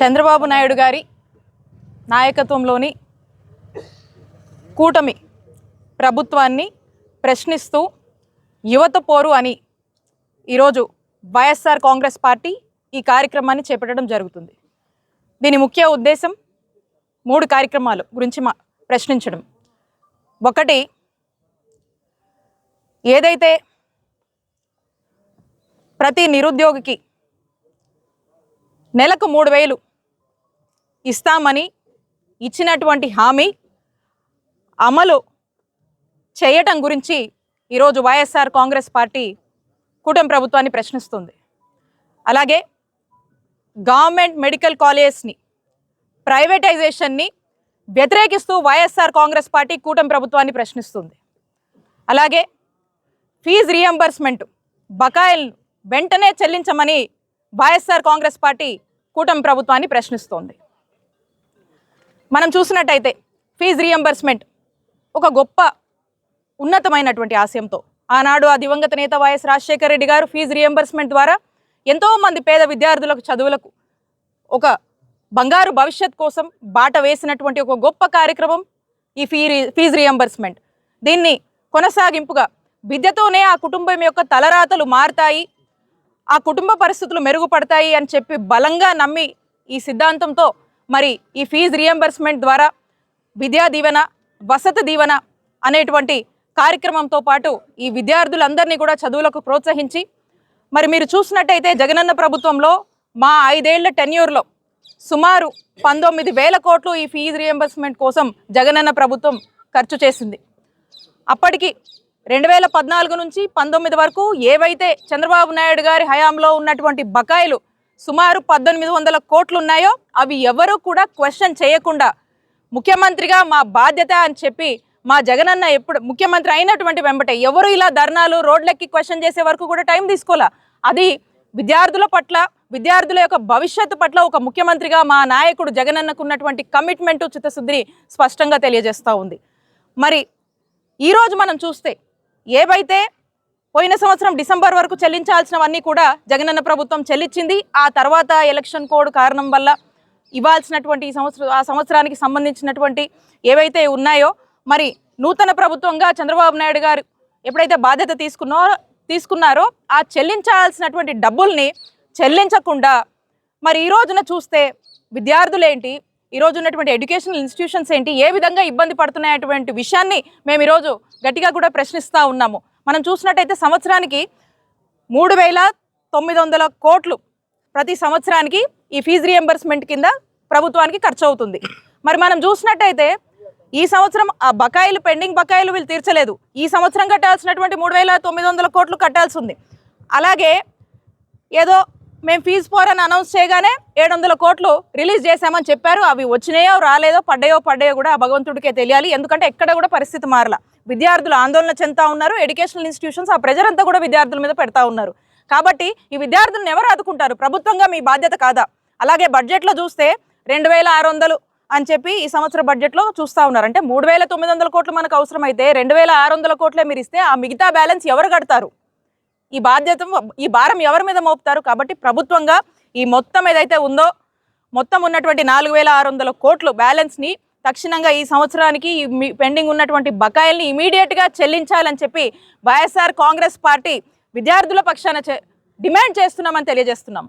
చంద్రబాబు నాయుడు గారి నాయకత్వంలోని కూటమి ప్రభుత్వాన్ని ప్రశ్నిస్తూ యువత పోరు అని ఈరోజు వైఎస్ఆర్ కాంగ్రెస్ పార్టీ ఈ కార్యక్రమాన్ని చేపట్టడం జరుగుతుంది. దీని ముఖ్య ఉద్దేశం మూడు కార్యక్రమాలు గురించి మా ప్రశ్నించడం. ఒకటి ఏదైతే ప్రతి నిరుద్యోగికి నెలకు మూడు వేలు ఇస్తామని ఇచ్చినటువంటి హామీ అమలు చేయటం గురించి ఈరోజు వైఎస్ఆర్ కాంగ్రెస్ పార్టీ కూటమి ప్రభుత్వాన్ని ప్రశ్నిస్తుంది. అలాగే గవర్నమెంట్ మెడికల్ కాలేజెస్ని ప్రైవేటైజేషన్ని వ్యతిరేకిస్తూ వైఎస్ఆర్ కాంగ్రెస్ పార్టీ కూటమి ప్రభుత్వాన్ని ప్రశ్నిస్తుంది. అలాగే ఫీజు రీఎంబర్స్మెంట్ బకాయిలను వెంటనే చెల్లించమని వైఎస్ఆర్ కాంగ్రెస్ పార్టీ కూటమి ప్రభుత్వాన్ని ప్రశ్నిస్తోంది. మనం చూసినట్టయితే ఫీజు రియంబర్స్మెంట్ ఒక గొప్ప ఉన్నతమైనటువంటి ఆశయంతో ఆనాడు ఆ దివంగత నేత వైఎస్ రాజశేఖర రెడ్డి గారు ఫీజు రియంబర్స్మెంట్ ద్వారా ఎంతోమంది పేద విద్యార్థులకు చదువులకు ఒక బంగారు భవిష్యత్ కోసం బాట వేసినటువంటి ఒక గొప్ప కార్యక్రమం ఈ ఫీ ఫీజు రియంబర్స్మెంట్. దీన్ని కొనసాగింపుగా విద్యతోనే ఆ కుటుంబం యొక్క తలరాతలు మారుతాయి. ఆ కుటుంబ పరిస్థితులు మెరుగుపడతాయి అని చెప్పి బలంగా నమ్మి ఈ సిద్ధాంతంతో మరి ఈ ఫీజు రియంబర్స్మెంట్ ద్వారా విద్యా దీవెన వసతి దీవెన అనేటువంటి కార్యక్రమంతో పాటు ఈ విద్యార్థులందరినీ కూడా చదువులకు ప్రోత్సహించి మరి మీరు చూసినట్టయితే జగనన్న ప్రభుత్వంలో మా ఐదేళ్ళ టెన్యూర్లో సుమారు పంతొమ్మిది వేల కోట్లు ఈ ఫీజు రియంబర్స్మెంట్ కోసం జగనన్న ప్రభుత్వం ఖర్చు చేసింది. అప్పటికి రెండు వేల పద్నాలుగు నుంచి పంతొమ్మిది వరకు ఏవైతే చంద్రబాబు నాయుడు గారి హయాంలో ఉన్నటువంటి బకాయిలు సుమారు పద్దెనిమిది వందల కోట్లు ఉన్నాయో అవి ఎవరు కూడా క్వశ్చన్ చేయకుండా ముఖ్యమంత్రిగా మా బాధ్యత అని చెప్పి మా జగనన్న ఎప్పుడు ముఖ్యమంత్రి అయినటువంటి వెంబటే ఎవరు ఇలా ధర్నాలు రోడ్లెక్కి క్వశ్చన్ చేసే వరకు కూడా టైం తీసుకోలే? అది విద్యార్థుల పట్ల విద్యార్థుల యొక్క భవిష్యత్తు పట్ల ఒక ముఖ్యమంత్రిగా మా నాయకుడు జగనన్నకు ఉన్నటువంటి కమిట్మెంటు చిత్తశుద్ధిని స్పష్టంగా తెలియజేస్తూ ఉంది. మరి ఈరోజు మనం చూస్తే ఏవైతే పోయిన సంవత్సరం డిసెంబర్ వరకు చెల్లించాల్సినవన్నీ కూడా జగనన్న ప్రభుత్వం చెల్లించింది. ఆ తర్వాత ఎలక్షన్ కోడ్ కారణం వల్ల ఇవ్వాల్సినటువంటి ఈ సంవత్సరం ఆ సంవత్సరానికి సంబంధించినటువంటి ఏవైతే ఉన్నాయో మరి నూతన ప్రభుత్వంగా చంద్రబాబు నాయుడు గారు ఎప్పుడైతే బాధ్యత తీసుకున్నో తీసుకున్నారో ఆ చెల్లించాల్సినటువంటి డబ్బుల్ని చెల్లించకుండా మరి ఈ రోజున చూస్తే విద్యార్థులేంటి ఈ ఉన్నటువంటి ఎడ్యుకేషనల్ ఇన్స్టిట్యూషన్స్ ఏంటి ఏ విధంగా ఇబ్బంది పడుతున్నాయటువంటి విషయాన్ని మేము ఈరోజు గట్టిగా కూడా ప్రశ్నిస్తూ ఉన్నాము. మనం చూసినట్టయితే సంవత్సరానికి మూడు వేల తొమ్మిది వందల కోట్లు ప్రతి సంవత్సరానికి ఈ ఫీజు రియంబర్స్మెంట్ కింద ప్రభుత్వానికి ఖర్చు అవుతుంది మరి మనం చూసినట్టయితే ఈ సంవత్సరం ఆ బకాయిలు పెండింగ్ బకాయిలు వీళ్ళు తీర్చలేదు. ఈ సంవత్సరం కట్టాల్సినటువంటి మూడు వేల తొమ్మిది వందల కోట్లు కట్టాల్సి ఉంది. అలాగే ఏదో మేము ఫీజు ఫోర్ అని అనౌన్స్ చేయగానే ఏడు వందల కోట్లు రిలీజ్ చేశామని చెప్పారు. అవి వచ్చినాయో రాలేదో పడ్డాయో పడ్డాయో కూడా ఆ భగవంతుడికే తెలియాలి. ఎందుకంటే ఎక్కడ కూడా పరిస్థితి మారల. విద్యార్థులు ఆందోళన చెందుతా ఉన్నారు. ఎడ్యుకేషనల్ ఇన్స్టిట్యూషన్స్ ఆ ప్రెజర్ అంతా కూడా విద్యార్థుల మీద పెడతా ఉన్నారు. కాబట్టి ఈ విద్యార్థులను ఎవరు ఆదుకుంటారు? ప్రభుత్వంగా మీ బాధ్యత కాదా? అలాగే బడ్జెట్లో చూస్తే రెండు వేల ఆరు వందలు అని చెప్పి ఈ సంవత్సర బడ్జెట్లో చూస్తూ ఉన్నారు. అంటే మూడు వేల తొమ్మిది వందల కోట్లు మనకు అవసరమైతే రెండు వేల ఆరు వందల కోట్లే మీరు ఇస్తే ఆ మిగతా బ్యాలెన్స్ ఎవరు కడతారు? ఈ బాధ్యత ఈ భారం ఎవరి మీద మోపుతారు? కాబట్టి ప్రభుత్వంగా ఈ మొత్తం ఏదైతే ఉందో మొత్తం ఉన్నటువంటి నాలుగు వేల ఆరు వందల కోట్లు బ్యాలెన్స్ని తక్షణంగా ఈ సంవత్సరానికి ఈ పెండింగ్ ఉన్నటువంటి బకాయిల్ని ఇమీడియట్గా చెల్లించాలని చెప్పి వైఎస్ఆర్ కాంగ్రెస్ పార్టీ విద్యార్థుల పక్షాన చే- డిమాండ్ చేస్తున్నామని తెలియజేస్తున్నాము.